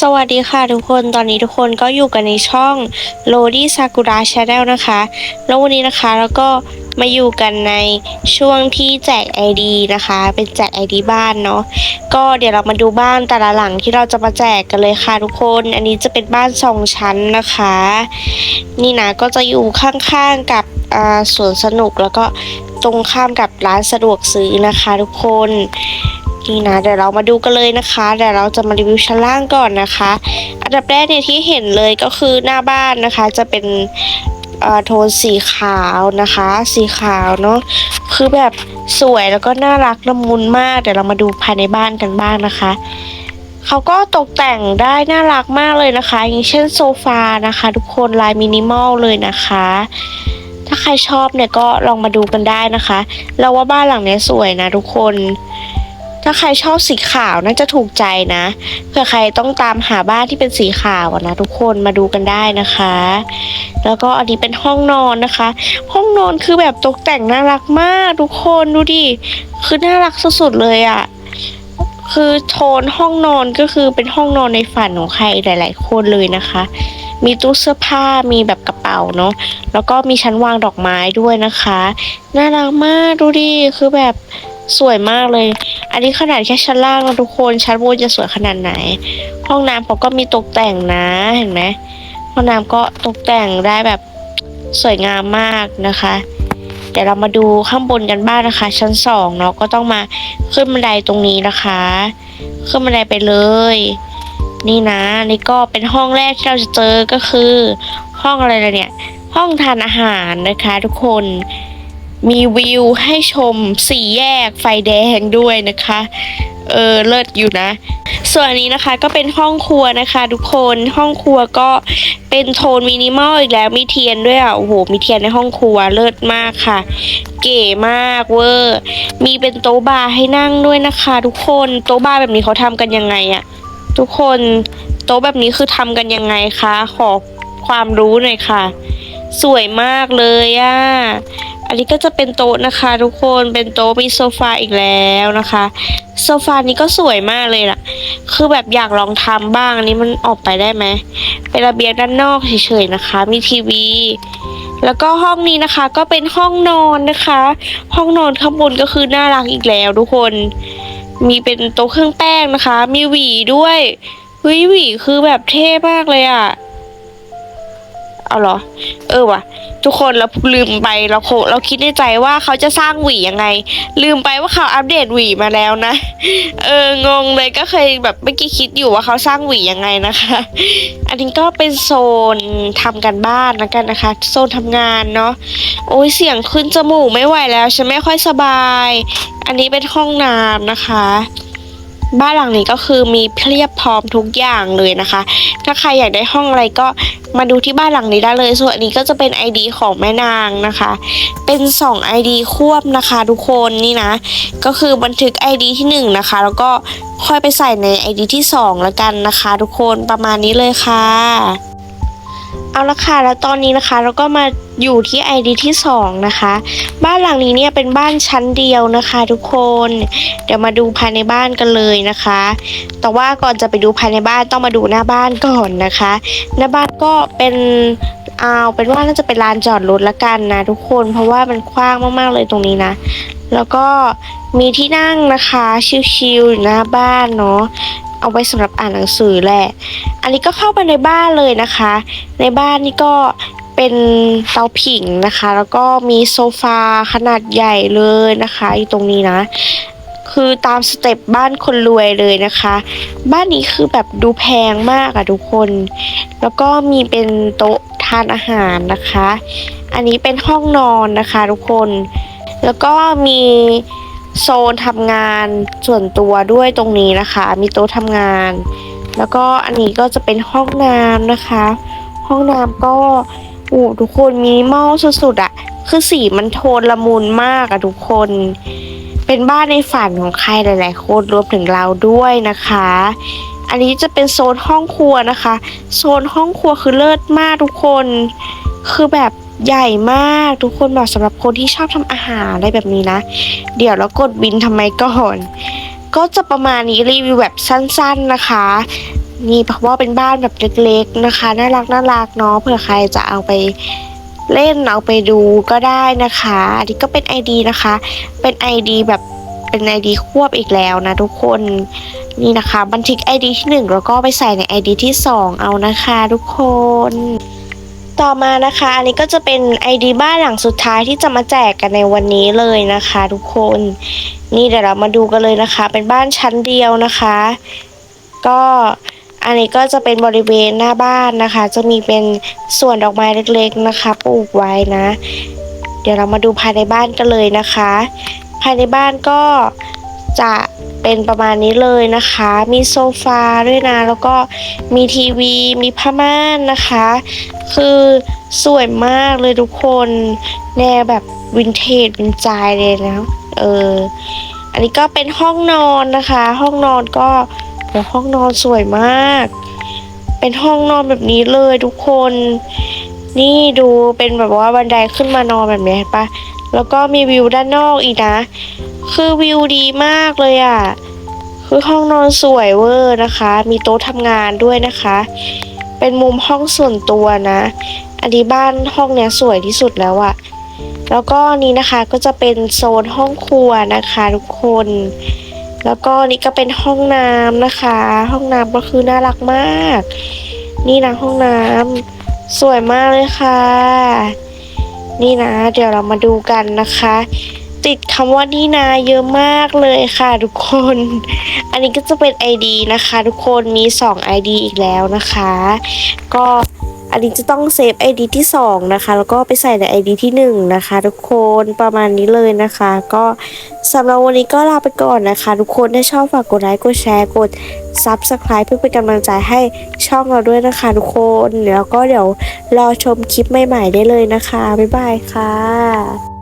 สวัสดีค่ะทุกคน ตอนนี้ทุกคนก็อยู่กันในช่อง l o d y Sakura Channel นะคะ แล้ววันนี้นะคะเราก็มาอยู่กันในช่วงที่แจก ID นะคะ เป็นแจก ID บ้านเนาะ ก็เดี๋ยวเรามาดูบ้านแต่ละหลังที่เราจะมาแจกกันเลยค่ะทุกคน อันนี้จะเป็นบ้านสองชั้นนะคะ นี่นะก็จะอยู่ข้างๆกับสวนสนุกแล้วก็ตรงข้ามกับร้านสะดวกซื้อนะคะทุกคน นี่นะเดี๋ยวเรามาดูกันเลยนะคะเดี๋ยวเราจะมารีวิวชั้นล่างก่อนนะคะ อันดับแรกเนี่ยที่เห็นเลยก็คือหน้าบ้านนะคะ จะเป็นโทนสีขาวนะคะ สีขาวเนาะคือแบบสวยแล้วก็น่ารักละมุนมาก เดี๋ยวเรามาดูภายในบ้านกันบ้างนะคะเขาก็ตกแต่งได้น่ารักมากเลยนะคะ อย่างเช่นโซฟานะคะ ทุกคนลายมินิมอลเลยนะคะ ถ้าใครชอบเนี่ยก็ลองมาดูกันได้นะคะ เราว่าบ้านหลังนี้สวยนะทุกคน ถ้าใครชอบสีขาวน่าจะถูกใจนะ เผื่อใครต้องตามหาบ้านที่เป็นสีขาวนะทุกคนมาดูกันได้นะคะ แล้วก็อันนี้เป็นห้องนอนนะคะ ห้องนอนคือแบบตกแต่งน่ารักมากทุกคนดูดิ คือน่ารักสุดๆเลยอะคือโทนห้องนอนก็คือเป็นห้องนอนในฝันของใครหลาย ๆ คนเลยนะคะ มีตู้เสื้อผ้ามีแบบกระเป๋าเนาะแล้วก็มีชั้นวางดอกไม้ด้วยนะคะ น่ารักมากดูดิคือแบบสวยมากเลย อันนี้ขนาดแค่ชั้นล่างนะทุกคนชั้นบนจะสวยขนาดไหน ห้องน้ำเขาก็มีตกแต่งนะเห็นไหมห้องน้ำก็ตกแต่งได้แบบสวยงามมากนะคะ เดี๋ยวเรามาดูข้างบนกันบ้างนะคะ ชั้นสองเนาะก็ต้องมาขึ้นบันไดตรงนี้นะคะ ขึ้นบันไดไปเลย นี่นะนี่ก็เป็นห้องแรกที่เราจะเจอก็คือ ห้องอะไรล่ะเนี่ย ห้องทานอาหารนะคะ ทุกคน มีวิวให้ชมสี่แยกไฟแดงด้วยนะคะ เออเลิศอยู่นะ ส่วนนี้นะคะก็เป็นห้องครัวนะคะทุกคนห้องครัวก็เป็นโทนมินิมอลอีกแล้วมีเทียนด้วยอะโอ้โหมีเทียนในห้องครัวเลิศมากค่ะ เก๋มากเวอร์มีเป็นโต๊ะบาร์ให้นั่งด้วยนะคะ ทุกคนโต๊ะบาร์แบบนี้เขาทำกันยังไงอะทุกคนโต๊ะแบบนี้คือทำกันยังไงคะขอความรู้หน่อยค่ะ สวยมากเลยอะ อันนี้ก็จะเป็นโต๊ะนะคะ ทุกคนเป็นโต๊ะมีโซฟาอีกแล้วนะคะ โซฟานี้ก็สวยมากเลยล่ะ คือแบบอยากลองทำบ้างอันนี้มันออกไปได้ไหมเป็นระเบียงด้านนอกเฉยๆนะคะ มีทีวี แล้วก็ห้องนี้นะคะ ก็เป็นห้องนอนนะคะ ห้องนอนข้างบนก็คือน่ารักอีกแล้วทุกคน มีเป็นโต๊ะเครื่องแป้งนะคะ มีหวีด้วยเฮ้ยหวีคือแบบเท่มากเลยอะ เอาเหรอ เออว่ะ ทุกคนเราลืมไปเราโคเราคิดในใจว่าเขาจะสร้างหวียังไง ลืมไปว่าเขาอัปเดตหวีมาแล้วนะ เอองงเลยก็เคยแบบเมื่อกี้คิดอยู่ว่าเขาสร้างหวียังไงนะคะ อันนี้ก็เป็นโซนทำกันบ้านแล้วกันนะคะ โซนทำงานเนาะโอ้ยเสียงขึ้นจมูกไม่ไหวแล้วฉันไม่ค่อยสบาย อันนี้เป็นห้องน้ำนะคะ บ้านหลังนี้ก็คือมีเพียบพร้อมทุกอย่างเลยนะคะ ถ้าใครอยากได้ห้องอะไรก็มาดูที่บ้านหลังนี้ได้เลย ส่วนนนี้ก็จะเป็น ID ของแม่นางนะคะ เป็น 2 ID ควบนะคะทุกคนนี่นะ ก็คือบันทึก ID ที่ 1 นะคะ แล้วก็ค่อยไปใส่ใน ID ที่ 2 แล้วกันนะคะ ทุกคนประมาณนี้เลยค่ะ เอาละค่ะแล้วตอนนี้นะคะเราก็มาอยู่ที่ ID ที่ 2 นะคะ บ้านหลังนี้เนี่ยเป็นบ้านชั้นเดียวนะคะทุกคน เดี๋ยวมาดูภายในบ้านกันเลยนะคะ แต่ว่าก่อนจะไปดูภายในบ้านต้องมาดูหน้าบ้านก่อนนะคะหน้าบ้านก็เป็นเอาเป็นว่าน่าจะเป็นลานจอดรถละกันนะทุกคน เพราะว่ามันกว้างมากๆเลยตรงนี้นะ แล้วก็มีที่นั่งนะคะชิลๆอยู่หน้าบ้านเนาะ เอาไว้สำหรับอ่านหนังสือแหละ อันนี้ก็เข้าไปในบ้านเลยนะคะ ในบ้านนี่ก็เป็นเตาผิงนะคะ แล้วก็มีโซฟาขนาดใหญ่เลยนะคะอยู่ตรงนี้นะ คือตามสเต็ปบ้านคนรวยเลยนะคะ บ้านนี้คือแบบดูแพงมากอะทุกคน แล้วก็มีเป็นโต๊ะทานอาหารนะคะ อันนี้เป็นห้องนอนนะคะทุกคน แล้วก็มี โซนทำงานส่วนตัวด้วยตรงนี้นะคะ มีโต๊ะทำงาน แล้วก็อันนี้ก็จะเป็นห้องน้ำนะคะ ห้องน้ำก็อู้ทุกคนมินิมอลสุดๆอะคือสีมันโทนละมุนมากอะทุกคน เป็นบ้านในฝันของใครหลาย ๆ คนรวมถึงเราด้วยนะคะ อันนี้จะเป็นโซนห้องครัวนะคะ โซนห้องครัวคือเลิศมากทุกคน คือแบบ ใหญ่มากทุกคนแบบสำหรับคนที่ชอบทำอาหารอะไรแบบนี้นะ เดี๋ยวเรากดบินทำไมก่อนก็จะประมาณนี้รีวิวแบบสั้น ๆนะคะนี่เพราะว่าเป็นบ้านแบบเล็กๆนะคะ น่ารักน่ารักเนาะเผื่อใครจะเอาไปเล่นเอาไปดูก็ได้นะคะอันนี้ก็เป็น ID นะคะ เป็น ID แบบเป็น ID ควบอีกแล้วนะทุกคนนี่นะคะ บันทึก ID ที่หนึ่งแล้วก็ไปใส่ใน ID ที่สองเอานะคะทุกคน ต่อมานะคะอันนี้ก็จะเป็น ID บ้านหลังสุดท้ายที่จะมาแจกกันในวันนี้เลยนะคะ ทุกคน นี่เดี๋ยวเรามาดูกันเลยนะคะ เป็นบ้านชั้นเดียวนะคะ ก็อันนี้ก็จะเป็นบริเวณหน้าบ้านนะคะ จะมีเป็นส่วนดอกไม้เล็กๆนะคะปลูกไว้นะ เดี๋ยวเรามาดูภายในบ้านกันเลยนะคะ ภายในบ้านก็จะ เป็นประมาณนี้เลยนะคะ มีโซฟาด้วยนะ แล้วก็มีทีวี มีผ้าม่านนะคะ คือสวยมากเลยทุกคน แนวแบบวินเทจวินจายเลยนะ เออ อันนี้ก็เป็นห้องนอนนะคะ ห้องนอนก็โหห้องนอนสวยมาก เป็นห้องนอนแบบนี้เลยทุกคน นี่ดูเป็นแบบว่าบันไดขึ้นมานอนแบบนี้เห็นปะ แล้วก็มีวิวด้านนอกอีกนะ คือวิวดีมากเลยอะ่ะ คือห้องนอนสวยเวอร์นะคะ มีโต๊ะทำงานด้วยนะคะ เป็นมุมห้องส่วนตัวนะ อันนี้บ้านห้องเนี้ยสวยที่สุดแล้วอะแล้วก็นี้นะคะก็จะเป็นโซนห้องครัวนะคะทุกคน แล้วก็นี่ก็เป็นห้องน้ำนะคะ ห้องน้ำก็คือน่ารักมาก นี่นะห้องน้ำสวยมากเลยค่ะ นี่นะ เดี๋ยวเรามาดูกันนะคะ ติดคำว่านี่นาเยอะมากเลยค่ะทุกคน อันนี้ก็จะเป็น ID นะคะ ทุกคนมี 2 ID อีกแล้วนะคะ ก็ อันนี้จะต้องเซฟ ID ที่ 2 นะคะ แล้วก็ไปใส่ใน ID ที่ 1 นะคะ ทุกคนประมาณนี้เลยนะคะ ก็สำหรับวันนี้ก็ลาไปก่อนนะคะ ทุกคนถ้าชอบฝากกดไลค์กดแชร์กด Subscribe เพื่อเป็นกำลังใจให้ช่องเราด้วยนะคะทุกคนแล้วก็เดี๋ยวรอชมคลิปใหม่ๆได้เลยนะคะ บ๊ายบายค่ะ